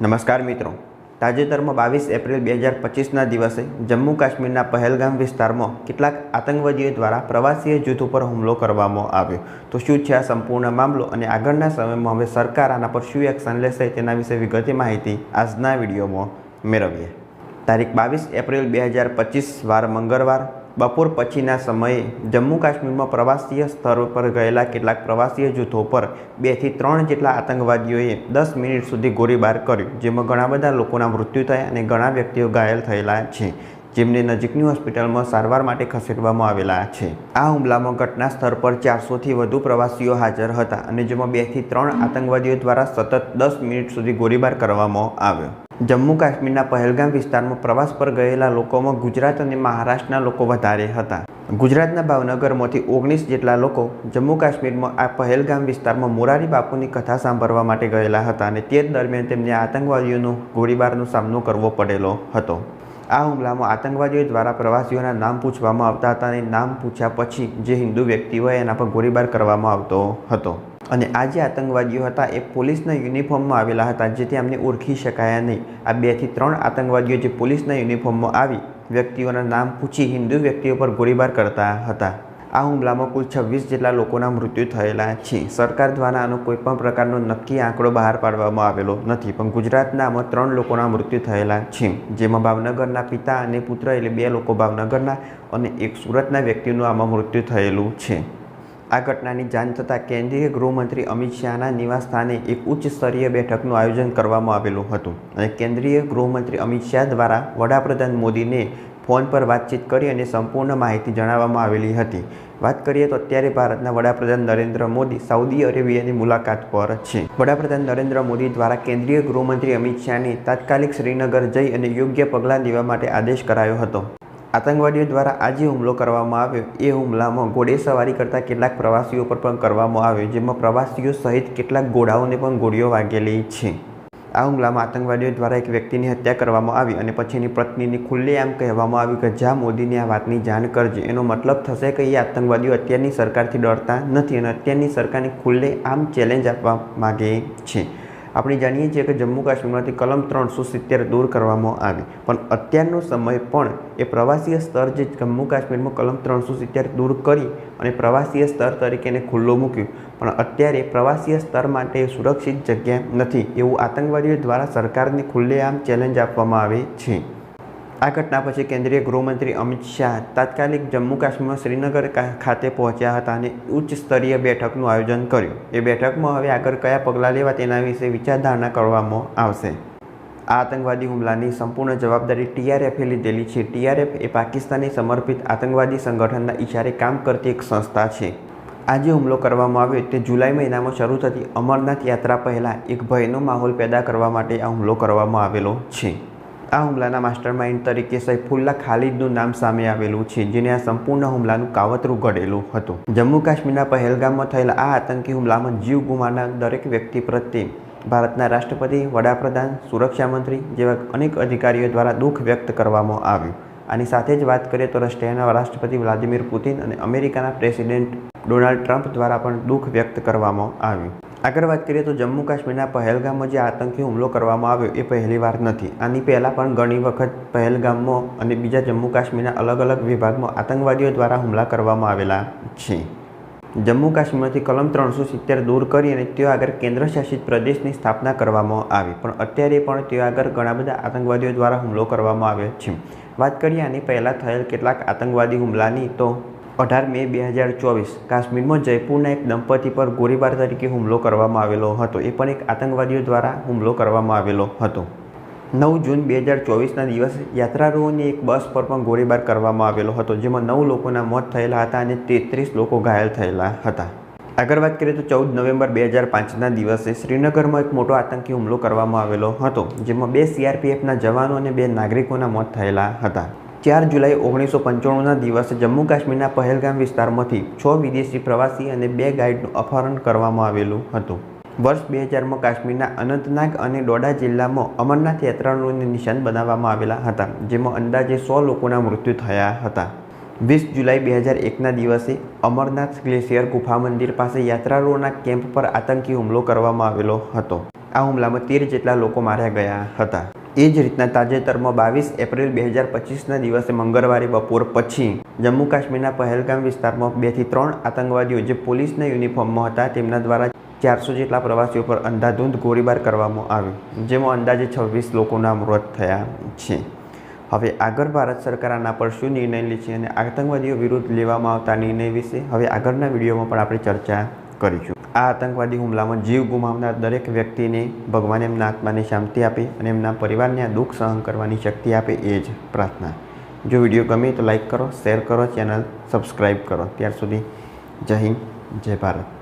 નમસ્કાર મિત્રો. તાજેતરમાં બાવીસ એપ્રિલ બે હજાર પચીસના દિવસે જમ્મુ કાશ્મીરના પહેલગામ વિસ્તારમાં કેટલાક આતંકવાદીઓ દ્વારા પ્રવાસીય જૂથ ઉપર હુમલો કરવામાં આવ્યો. તો શું છે આ સંપૂર્ણ મામલો અને આગળના સમયમાં હવે સરકાર આના પર શું એક્શન લેશે તેના વિશે વિગતે માહિતી આજના વિડીયોમાં મેળવીએ. તારીખ બાવીસ એપ્રિલ બે હજાર પચીસ વાર મંગળવાર બપોર પછીના સમયે જમ્મુ કાશ્મીરમાં પ્રવાસીય સ્થળ પર ગયેલા કેટલાક પ્રવાસીય જૂથો પર બેથી ત્રણ જેટલા આતંકવાદીઓએ દસ મિનિટ સુધી ગોળીબાર કર્યો, જેમાં ઘણા બધા લોકોના મૃત્યુ થયા અને ઘણા વ્યક્તિઓ ઘાયલ થયેલા છે, જેમને નજીકની હોસ્પિટલમાં સારવાર માટે ખસેડવામાં આવેલા છે. આ હુમલામાં ઘટના સ્થળ પર ચારસોથી વધુ પ્રવાસીઓ હાજર હતા અને જેમાં બેથી ત્રણ આતંકવાદીઓ દ્વારા સતત દસ મિનિટ સુધી ગોળીબાર કરવામાં આવ્યો. જમ્મુ કાશ્મીરના પહેલગામ વિસ્તારમાં પ્રવાસ પર ગયેલા લોકોમાં ગુજરાત અને મહારાષ્ટ્રના લોકો વધારે હતા. ગુજરાતના ભાવનગરમાંથી ઓગણીસ જેટલા લોકો જમ્મુ કાશ્મીરમાં આ પહેલગામ વિસ્તારમાં મોરારી બાપુની કથા સાંભળવા માટે ગયેલા હતા અને તે દરમિયાન તેમને આતંકવાદીઓનો ગોળીબારનો સામનો કરવો પડેલો હતો. આ હુમલામાં આતંકવાદીઓ દ્વારા પ્રવાસીઓના નામ પૂછવામાં આવતા હતા અને નામ પૂછ્યા પછી જે હિન્દુ વ્યક્તિ હોય એના પર ગોળીબાર કરવામાં આવતો હતો. અને આ જે આતંકવાદીઓ હતા એ પોલીસના યુનિફોર્મમાં આવેલા હતા જેથી અમને ઓળખી શકાયા નહીં. આ બેથી ત્રણ આતંકવાદીઓ જે પોલીસના યુનિફોર્મમાં આવી, વ્યક્તિઓના નામ પૂછી હિન્દુ વ્યક્તિઓ પર ગોળીબાર કરતા હતા. આ હુમલામાં કુલ છવ્વીસ જેટલા લોકોના મૃત્યુ થયેલા છે. સરકાર દ્વારા આનો કોઈપણ પ્રકારનો નક્કી આંકડો બહાર પાડવામાં આવેલો નથી, પણ ગુજરાતના આમાં ત્રણ લોકોના મૃત્યુ થયેલા છે, જેમાં ભાવનગરના પિતા અને પુત્ર એટલે બે લોકો ભાવનગરના અને એક સુરતના વ્યક્તિનું આમાં મૃત્યુ થયેલું છે. આ ઘટનાની જાણ થતાં કેન્દ્રીય ગૃહમંત્રી અમિત શાહના નિવાસસ્થાને એક ઉચ્ચ સ્તરીય બેઠકનું આયોજન કરવામાં આવેલું હતું અને કેન્દ્રીય ગૃહમંત્રી અમિત શાહ દ્વારા વડાપ્રધાન મોદીને ફોન પર વાતચીત કરી અને સંપૂર્ણ માહિતી જણાવવામાં આવેલી હતી. વાત કરીએ તો અત્યારે ભારતના વડાપ્રધાન નરેન્દ્ર મોદી સાઉદી અરેબિયાની મુલાકાત પર છે. વડાપ્રધાન નરેન્દ્ર મોદી દ્વારા કેન્દ્રીય ગૃહમંત્રી અમિત શાહને તાત્કાલિક શ્રીનગર જઈ અને યોગ્ય પગલાં લેવા માટે આદેશ કરાયો હતો. આતંકવાદીઓ દ્વારા આજે હુમલો કરવામાં આવ્યો. એ હુમલામાં ઘોડેસવારી કરતા કેટલાક પ્રવાસીઓ પર પણ કરવામાં આવ્યો, જેમાં પ્રવાસીઓ સહિત કેટલાક ઘોડાઓને પણ ગોળીઓ વાગેલી છે. આ હુમલામાં આતંકવાદીઓ દ્વારા એક વ્યક્તિની હત્યા કરવામાં આવી અને પછી એની પત્નીની ખુલ્લે આમ કહેવામાં આવ્યું કે જ્યાં મોદીને આ વાતની જાણ કરજે. એનો મતલબ થશે કે એ આતંકવાદીઓ અત્યારની સરકારથી ડરતા નથી અને અત્યારની સરકારને ખુલ્લે આમ ચેલેન્જ આપવા માગે છે. આપણે જાણીએ છીએ કે જમ્મુ કાશ્મીરમાંથી કલમ ત્રણસો સિત્તેર દૂર કરવામાં આવી. પણ અત્યારનો સમય પણ એ પ્રવાસીય સ્તર જે જમ્મુ કાશ્મીરમાં કલમ ત્રણસો સિત્તેર દૂર કરી અને પ્રવાસીય સ્તર તરીકે એને ખુલ્લો મૂક્યું. પણ અત્યારે પ્રવાસીય સ્તર માટે સુરક્ષિત જગ્યા નથી. એવું આતંકવાદીઓ દ્વારા સરકારને ખુલ્લેઆમ ચેલેન્જ આપવામાં આવે છે. આ ઘટના પછી કેન્દ્રીય ગૃહમંત્રી અમિત શાહ તાત્કાલિક જમ્મુ કાશ્મીરમાં શ્રીનગર ખાતે પહોંચ્યા હતા અને ઉચ્ચ સ્તરીય બેઠકનું આયોજન કર્યું. એ બેઠકમાં હવે આગળ કયા પગલાં લેવા તેના વિશે વિચારધારણા કરવામાં આવશે. આ આતંકવાદી હુમલાની સંપૂર્ણ જવાબદારી ટીઆરએફે લીધેલી છે. ટીઆરએફ એ પાકિસ્તાની સમર્પિત આતંકવાદી સંગઠનના ઇશારે કામ કરતી એક સંસ્થા છે. આજે હુમલો કરવામાં આવ્યો તે જુલાઈ મહિનામાં શરૂ થતી અમરનાથ યાત્રા પહેલાં એક ભયનો માહોલ પેદા કરવા માટે આ હુમલો કરવામાં આવેલો છે. આ હુમલાના માસ્ટર માઇન્ડ તરીકે સૈફુલ્લા ખાલિદનું નામ સામે આવેલું છે, જેને આ સંપૂર્ણ હુમલાનું કાવતરું ઘડેલું હતું. જમ્મુ કાશ્મીરના પહેલગામમાં થયેલા આ આતંકી હુમલામાં જીવ ગુમાવનાર દરેક વ્યક્તિ પ્રત્યે ભારતના રાષ્ટ્રપતિ, વડાપ્રધાન સુરક્ષા મંત્રી જેવા અનેક અધિકારીઓ દ્વારા દુઃખ વ્યક્ત કરવામાં આવ્યું. આની સાથે જ વાત કરીએ તો રશિયાના રાષ્ટ્રપતિ વ્લાદિમીર પુતિન અને અમેરિકાના પ્રેસિડેન્ટ ડોનાલ્ડ ટ્રમ્પ દ્વારા પણ દુઃખ વ્યક્ત કરવામાં આવ્યું. આગળ વાત કરીએ તો જમ્મુ કાશ્મીરના પહેલગામમાં જે આતંકી હુમલો કરવામાં આવ્યો એ પહેલી વાર નથી. આની પહેલાં પણ ઘણી વખત પહેલગામમાં અને બીજા જમ્મુ કાશ્મીરના અલગ અલગ વિભાગમાં આતંકવાદીઓ દ્વારા હુમલા કરવામાં આવેલા છે. જમ્મુ કાશ્મીરમાંથી કલમ ત્રણસો સિત્તેર દૂર કરી અને ત્યાં આગળ કેન્દ્ર શાસિત પ્રદેશની સ્થાપના કરવામાં આવી. પણ અત્યારે પણ ત્યાં આગળ ઘણા બધા આતંકવાદીઓ દ્વારા હુમલો કરવામાં આવ્યો છે. વાત કરીએ આની પહેલાં થયેલ કેટલાક આતંકવાદી હુમલાની તો અઢાર મે બે હજાર ચોવીસ કાશ્મીરમાં જયપુરના એક દંપતી પર ગોળીબાર તરીકે હુમલો કરવામાં આવેલો હતો. એ પણ એક આતંકવાદીઓ દ્વારા હુમલો કરવામાં આવેલો હતો. નવ જૂન બે હજાર ચોવીસના દિવસે યાત્રાળુઓની એક બસ પર પણ ગોળીબાર કરવામાં આવેલો હતો, જેમાં નવ લોકોના મોત થયેલા હતા અને તેત્રીસ લોકો ઘાયલ થયેલા હતા. આગળ વાત કરીએ તો ચૌદ નવેમ્બર બે હજાર પાંચના દિવસે શ્રીનગરમાં એક મોટો આતંકી હુમલો કરવામાં આવેલો હતો, જેમાં બે સીઆરપીએફના જવાનો અને બે નાગરિકોના મોત થયેલા હતા. ચાર જુલાઈ ઓગણીસો પંચાણુંના દિવસે જમ્મુ કાશ્મીરના પહેલગામ વિસ્તારમાંથી છ વિદેશી પ્રવાસી અને બે ગાઈડનું અપહરણ કરવામાં આવેલું હતું. વર્ષ બે હજારમાં કાશ્મીરના અનંતનાગ અને ડોડા જિલ્લામાં અમરનાથ યાત્રાળુઓને નિશાન બનાવવામાં આવેલા હતા, જેમાં અંદાજે સો લોકોના મૃત્યુ થયા હતા. વીસ જુલાઈ બે હજાર એકના દિવસે અમરનાથ ગ્લેશિયર ગુફા મંદિર પાસે યાત્રાળુઓના કેમ્પ પર આતંકી હુમલો કરવામાં આવેલો હતો. આ હુમલામાં તેર જેટલા લોકો માર્યા ગયા હતા. એ જ રીતના તાજેતરમાં બાવીસ એપ્રિલ બે હજાર પચીસના દિવસે મંગળવારે બપોર પછી જમ્મુ કાશ્મીરના પહેલગામ વિસ્તારમાં બેથી ત્રણ આતંકવાદીઓ જે પોલીસના યુનિફોર્મમાં હતા તેમના દ્વારા ચારસો જેટલા પ્રવાસીઓ પર અંધાધૂંધ ગોળીબાર કરવામાં આવ્યો, જેમાં અંદાજે છવ્વીસ લોકોના મૃત થયા છે. હવે આગળ ભારત સરકાર આના પર શું નિર્ણય લે છે અને આતંકવાદીઓ વિરુદ્ધ લેવામાં આવતા નિર્ણય વિશે હવે આગળના વિડીયોમાં પણ આપણે ચર્ચા કરીશું. આ આતંકવાદી હુમલામાં જીવ ગુમાવનાર દરેક વ્યક્તિને ભગવાન એમના આત્માને શાંતિ આપે અને એમના પરિવારને આ દુઃખ સહન કરવાની શક્તિ આપે એ જ પ્રાર્થના. જો વીડિયો ગમે તો લાઇક કરો, શેર કરો, ચેનલ સબસ્ક્રાઈબ કરો. ત્યાર સુધી જય હિન્દ, જય ભારત.